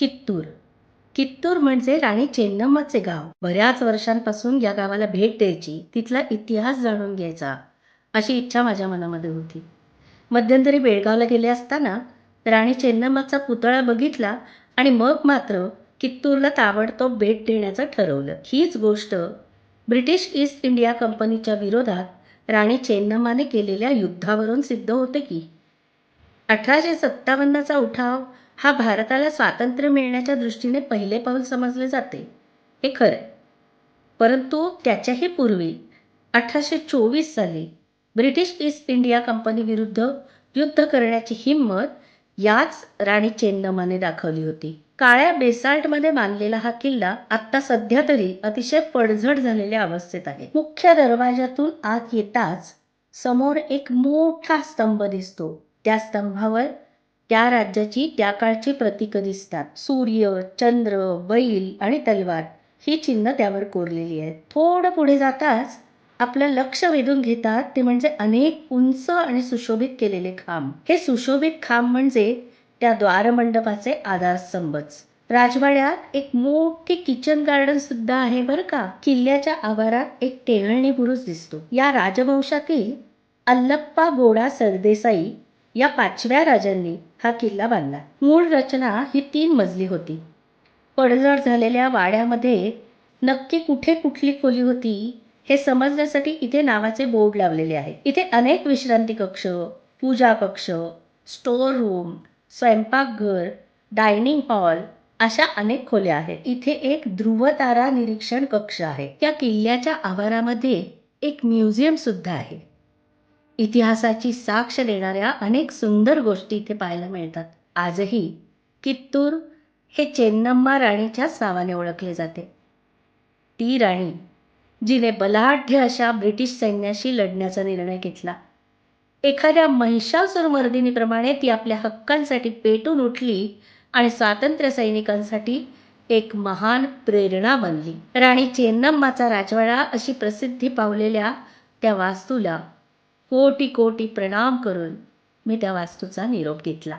कित्तूर. कित्तूर म्हणजे राणी चेन्नम्माचे गाव. बऱ्याच वर्षांपासून या गावाला भेट द्यायची तिथला इतिहास जाणून घ्यायचा अशी इच्छा माझ्या मनामध्ये होती. मध्यंतरी बेळगावला गेले असताना राणी चेन्नम्माचा पुतळा बघितला आणि मग मात्र कित्तूरला ताबडतोब भेट देण्याचं ठरवलं. हीच गोष्ट ब्रिटिश ईस्ट इंडिया कंपनीच्या विरोधात राणी चेन्नम्माने केलेल्या युद्धावरून सिद्ध होते की अठराशे सत्तावन्नचा उठाव हा भारताला स्वातंत्र्य मिळण्याच्या दृष्टीने पहिले पाऊल समजले जाते. हे खरं आहे. परंतु त्याच्याही पूर्वी अठराशे चोवीस साली ब्रिटिश ईस्ट इंडिया कंपनीविरुद्ध युद्ध करण्याची हिंमत याच राणी चेन्नमाने दाखवली होती. काळ्या बेसाल्टमध्ये बांधलेला हा किल्ला आत्ता सध्या तरी अतिशय पडझड झालेल्या अवस्थेत आहे. मुख्य दरवाजातून आत येताच समोर एक मोठा स्तंभ दिसतो. त्या स्तंभावर त्या राज्याची त्या काळची प्रतीकं दिसतात. सूर्य चंद्र बैल आणि तलवार. ही चिन्ह त्यावर कोरलेली आहेत. थोडं पुढे जाताच आपलं लक्ष वेधून घेतात ते म्हणजे अनेक उंच आणि सुशोभित केलेले खांब. हे सुशोभित खांब म्हणजे त्या द्वारमंडपाचे आधारस्तंभच. राजवाड्यात एक मोठी किचन गार्डन सुद्धा आहे बरं का? किल्ल्याच्या आवारात एक टेहळणी बुरुज दिसतो. या राजवंशातील अल्लप्पा गोडा सरदेसाई या पाचव्या राजांनी हा किल्ला बांधला. मूळ रचना ही तीन मजली होती. पडझड झालेल्या वाड्यामध्ये नक्की कुठे कुठली खोली होती हे समजण्यासाठी इथे नावाचे बोर्ड लावलेले आहे. इथे अनेक विश्रांती कक्ष पूजा कक्ष स्टोअर रूम स्वयंपाकघर डायनिंग हॉल अशा अनेक खोल्या आहेत. इथे एक ध्रुवतारा निरीक्षण कक्ष आहे. त्या किल्ल्याच्या आवारामध्ये एक म्युझियम सुद्धा आहे. इतिहासाची साक्ष देणाऱ्या अनेक सुंदर गोष्टी इथे पाहायला मिळतात. आजही कित्तूर हे चेन्नम्मा राणीच्याच नावाने ओळखले जाते. ती राणी जिने बलाढ्य अशा ब्रिटिश सैन्याशी लढण्याचा निर्णय घेतला. एखाद्या महिषासुर मर्दिनीप्रमाणे ती आपल्या हक्कांसाठी पेटून उठली आणि स्वातंत्र्य सैनिकांसाठी एक महान प्रेरणा बनली. राणी चेन्नम्माचा राजवाडा अशी प्रसिद्धी पावलेल्या त्या वास्तूला कोटी कोटी प्रणाम करून मी त्या वास्तूचा निरोप घेतला.